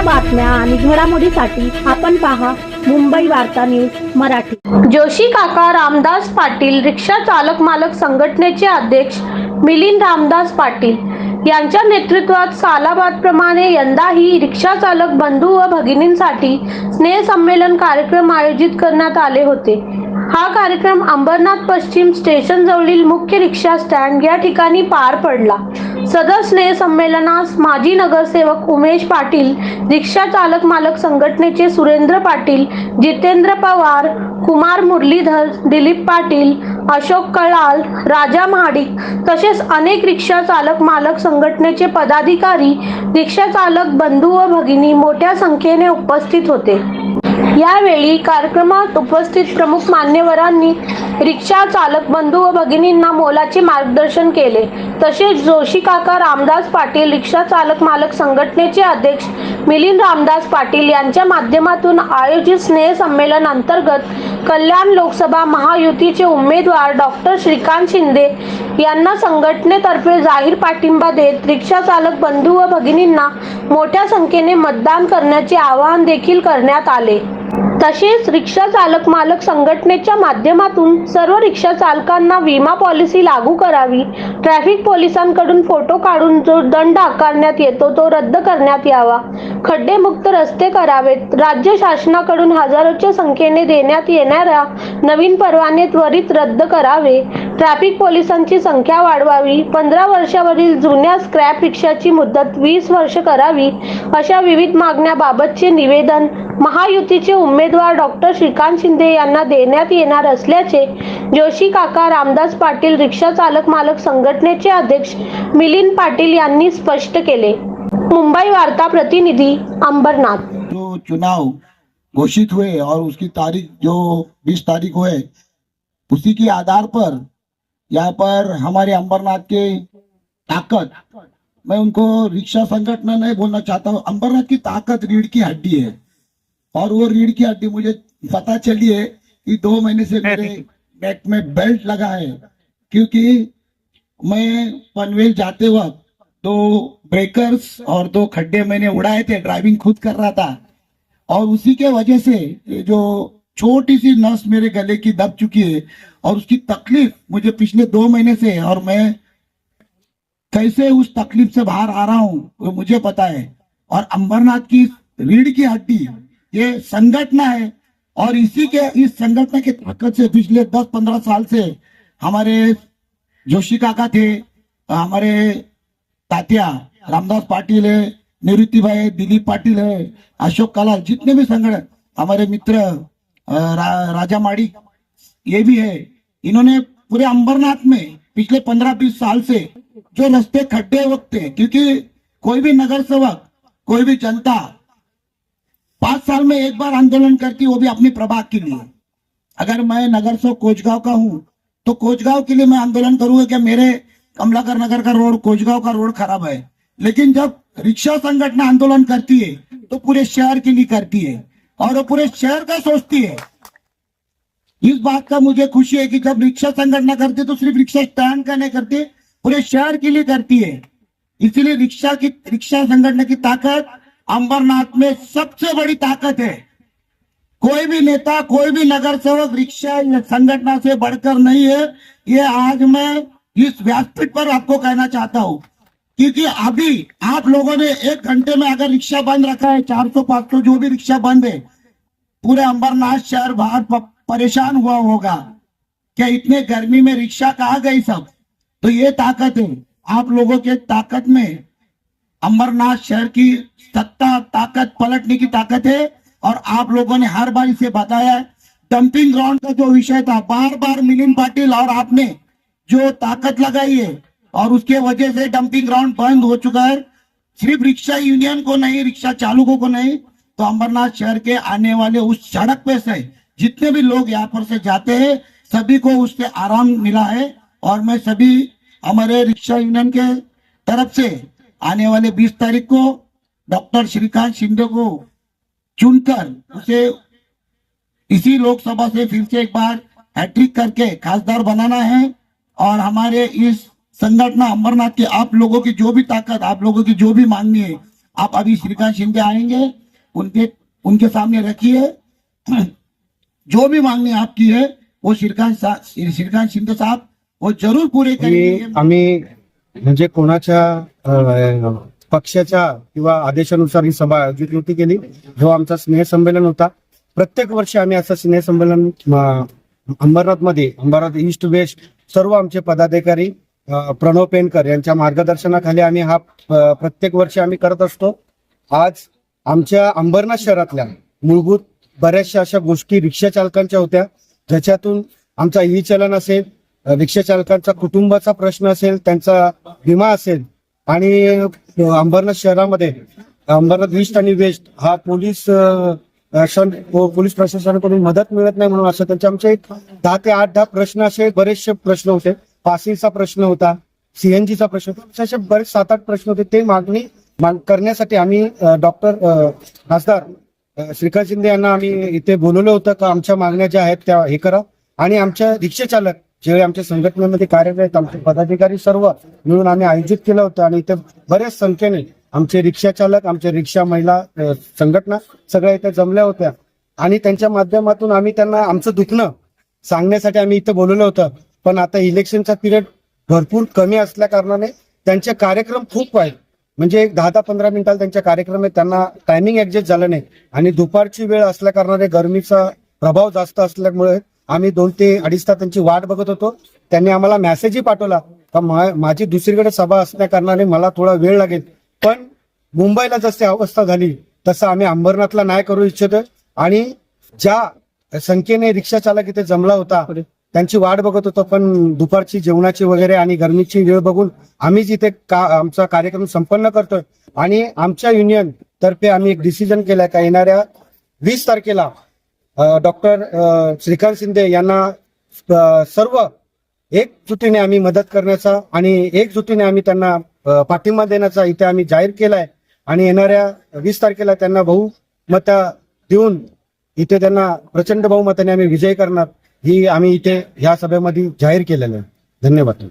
ताज्या बातम्या आणि घडामोडीसाठी आपण पहा मुंबई वार्ता न्यूज मराठी. जोशी काका रामदास पाटील रिक्षा चालक मालक संघटनेचे अध्यक्ष मिलिंद रामदास पाटील यांच्या नेतृत्वात सालाबाद प्रमाणे यंदाही रिक्षा चालक बंधू व भगिनींसाठी स्नेह संमेलन कार्यक्रम आयोजित करण्यात आले होते. हा कार्यक्रम अंबरनाथ पश्चिम स्टेशन जवळील मुख्य रिक्षा स्टँड या ठिकाणी पार पडला. सदर स्नेह संमेलनास माजी नगरसेवक उमेश पाटील रिक्षा चालक मालक संघटनेचे सुरेंद्र पाटील जितेंद्र पवार कुमार मुरलीधर दिलीप पाटील अशोक कळाल राजा महाडिक तसेच अनेक रिक्षा चालक मालक संघटनेचे पदाधिकारी रिक्षा चालक बंधू व भगिनी मोठ्या संख्येने उपस्थित होते. यावेळी कार्यक्रमात उपस्थित प्रमुख मान्यवरांनी रिक्षा चालक बंधू व भगिनींना मोलाचे मार्गदर्शन केले. तसेच जोशी काका रामदास पाटील रिक्षा चालक मालक संघटनेचे अध्यक्ष मिलिंद रामदास पाटील यांच्या माध्यमातून आयोजित स्नेहसंमेलन अंतर्गत कल्याण लोकसभा महायुतीचे उमेदवार डॉक्टर श्रीकांत शिंदे यांना संघटनेतर्फे जाहीर पाठिंबा देत रिक्षा चालक बंधू व भगिनींना मोठ्या संख्येने मतदान करण्याचे आवाहन देखील करण्यात आले. तसेच रिक्षा चालक मालक संघटनेच्या माध्यमातून सर्व रिक्षा चालकांना विमा पॉलिसी लागू करावी. ट्रॅफिक पोलिसांकडून फोटो काढून जो दंड आकारण्यात येतो तो रद्द करण्यात यावा. खड्डेमुक्त रस्ते करावेत. राज्य शासनाकडून हजारोच्या संख्येने देण्यात येणाऱ्या नवीन परवाने त्वरित रद्द करावे. ट्रॅफिक पोलिसांची संख्या वाढवावी. पंधरा वर्षावरील जुन्या स्क्रॅप रिक्षाची मुदत वीस वर्ष करावी अशा विविध मागण्याबाबतचे निवेदन महायुतीचे उमेदवार डॉक्टर श्रीकांत शिंदे यांना देण्यात येणार असल्याचे जोशी काका रामदास पाटील रिक्षा चालक मालक संघटनेचे अध्यक्ष मिलिंद पाटील यांनी स्पष्ट केले. मुंबई वार्ता प्रतिनिधी अंबरनाथ. जो चुनाव घोषित हुए और उसकी तारीख जो 20 तारीख हुए उसी के आधार पर यहाँ पर हमारे अंबरनाथ के ताकत मैं उनको रिक्शा संगठन नहीं बोलना चाहता हूँ अंबरनाथ की ताकत रीढ़ की हड्डी है। और वो रीढ़ की हड्डी मुझे पता चली है कि दो महीने से मेरे नेक में बेल्ट लगा है क्योंकि मैं पनवेल जाते वक्त दो ब्रेकर्स और दो खड्डे मैंने उड़ाए थे ड्राइविंग खुद कर रहा था। और उसी के वजह से जो छोटी सी नस मेरे गले की दब चुकी है और उसकी तकलीफ़ मुझे पिछले दो महीने से है और मैं कैसे उस तकलीफ़ से बाहर आ रहा हूँ वो मुझे पता है। और अंबरनाथ की रीढ़ की हड्डी ये संगठना है और इसी के इस संगठन की ताकत से पिछले दस पंद्रह साल से हमारे जोशी काका थे हमारे तात्या रामदास पाटिल है निवृत्ति भाई दिलीप पाटिल है अशोक कलाल जितने भी संगठन हमारे मित्र रा, राजा माड़ी ये भी है। इन्होंने पूरे अंबरनाथ में पिछले पंद्रह बीस साल से जो रास्ते खड्डे वक्त थे क्योंकि कोई भी नगर सेवक कोई भी जनता पाँच साल में एक बार आंदोलन करती वो भी अपनी प्रभाग के लिए। अगर मैं नगर सेवक कोचगांव का हूँ तो कोचगांव के लिए मैं आंदोलन करूँगा क्या मेरे कमलाकर नगर का रोड, कोचगांव का रोड खराब है। लेकिन जब रिक्शा संगठन आंदोलन करती है तो पूरे शहर के लिए करती है। और वो पूरे शहर का सोचती है। इस बात का मुझे खुशी है कि जब रिक्शा संगठन करती है तो सिर्फ़ रिक्शा स्टैंड का नहीं करती, पूरे शहर के लिए करती है। इसीलिए रिक्शा की, रिक्शा संगठन की ताकत अंबरनाथ में सबसे बड़ी ताकत है। कोई भी नेता, कोई भी नगर सेवक, रिक्शा संगठना से बढ़कर नहीं है। ये आज मैं इस व्यासपीठ पर आपको कहना चाहता हूँ, क्योंकि अभी आप लोगों ने एक घंटे में अगर रिक्शा बंद रखा है, चार सौ, पाँच सौ, जो भी रिक्शा बंद है, पूरे अंबरनाथ शहर बाहर परेशान हुआ होगा। क्या इतने गर्मी में रिक्शा कहा गई सब? तो ये ताकत है। आप लोगों के ताकत में अंबरनाथ शहर की सत्ता, ताकत, पलटने की ताकत है और आप लोगों ने हर बार इसे बताया है। डंपिंग ग्राउंड का जो विषय था बार बार मिलिंद पाटिल और आपने जो ताकत लगाई है और उसके वजह से डंपिंग ग्राउंड बंद हो चुका है। सिर्फ़ रिक्शा यूनियन को नहीं, रिक्शा चालकों को नहीं तो अंबरनाथ शहर के आने वाले उस सड़क पे से जितने भी लोग यहाँ पर से जाते हैं, सभी को उससे आराम मिला है और मैं सभी हमारे रिक्शा यूनियन के तरफ़ से आने वाले 20 तारीख को डॉक्टर श्रीकांत शिंदे को चुनकर उसे इसी लोकसभा से फिर से एक बार हैट्रिक करके खासदार बनाना है और हमारे इस संगठन अमरनाथ के आप लोगों की जो भी ताकत, आप लोगों की जो भी मांगनी है, आप अभी श्रीकांत शिंदे आएँगे, उनके उनके सामने रखिए। जो भी मांगनी आपकी है, वो श्रीकांत श्रीकांत शिंदे साहब, वो ज़रूर पूरे करेंगे। म्हणजे कोणाच्या पक्षाच्या किंवा आदेशानुसार ही सभा आयोजित नव्हती केली. जो आमचा स्नेहसंमेलन होता प्रत्येक वर्षी आम्ही असं स्नेहसंमेलन अंबरनाथमध्ये अंबरनाथ ईस्ट वेस्ट सर्व आमचे पदाधिकारी प्रणव पेनकर यांच्या मार्गदर्शनाखाली आम्ही हा प्रत्येक वर्षी आम्ही करत असतो. आज आमच्या अंबरनाथ शहरातल्या मूलभूत बऱ्याचशा अशा गोष्टी रिक्षा चालकांच्या होत्या ज्याच्यातून आमचा ई चलन असेल रिक्षा चालकांचा कुटुंबाचा प्रश्न असेल त्यांचा विमा असेल आणि अंबरनाथ शहरामध्ये अंबरनाथ ईस्ट आणि वेस्ट हा पोलीस पोलीस प्रशासनाकडून मदत मिळत नाही म्हणून असं त्यांचे आमचे दहा ते आठ दहा प्रश्न असे बरेचसे प्रश्न होते. पासिंगचा प्रश्न होता सीएनजीचा प्रश्न होता. असे बरेच सात आठ प्रश्न होते. ते मागणी माग- करण्यासाठी आम्ही डॉक्टर खासदार श्रीकांत शिंदे यांना आम्ही इथे बोलवलं होतं का आमच्या मागण्या ज्या आहेत त्या हे करा. आणि आमच्या रिक्षाचालक जे आमच्या संघटनेमध्ये कार्यरत आहेत आमचे पदाधिकारी सर्व मिळून आम्ही आयोजित केलं होतं आणि इथे बऱ्याच संख्येने आमचे रिक्षा चालक आमच्या रिक्षा महिला संघटना सगळ्या इथे जमल्या होत्या. आणि त्यांच्या माध्यमातून आम्ही त्यांना आमचं दुखणं सांगण्यासाठी आम्ही इथं बोलवलं होतं. पण आता इलेक्शनचा पिरियड भरपूर कमी असल्या कारणाने त्यांचे कार्यक्रम खूप आहेत म्हणजे एक दहा दहा पंधरा मिनिटाला त्यांच्या कार्यक्रम आहे त्यांना टायमिंग ऍडजस्ट झालं नाही. आणि दुपारची वेळ असल्या कारणाने गरमीचा प्रभाव जास्त असल्यामुळे आम्ही दोन ते अडीच तास त्यांची वाट बघत होतो. त्यांनी आम्हाला मेसेजही पाठवला. का मा- माझी दुसरीकडे सभा असल्या कारणाने मला थोडा वेळ लागेल. पण मुंबईला जशी अवस्था झाली तसं आम्ही अंबरनाथला नाही करू इच्छितो. आणि ज्या संख्येने रिक्षा चालक इथे जमला होता त्यांची वाट बघत होतो. पण दुपारची जेवणाची वगैरे आणि गरमीची वेळ बघून आम्हीच इथे का आमचा कार्यक्रम संपन्न करतोय. आणि आमच्या युनियन तर्फे आम्ही एक डिसिजन केलाय का येणाऱ्या वीस तारखेला डॉक्टर श्रीकांत शिंदे यांना सर्व सर्व एकजुटीने आम्ही मदत करण्याचा आणि एकजुटीने आम्ही त्यांना पाठिंबा देण्याचा इथे आम्ही जाहीर केलाय. आणि येणाऱ्या वीस तारखेला त्यांना बहुमत देऊन इथे त्यांना प्रचंड बहुमताने आम्ही विजय करणार ही आम्ही इथे ह्या सभेमध्ये जाहीर केलेलं आहे. धन्यवाद.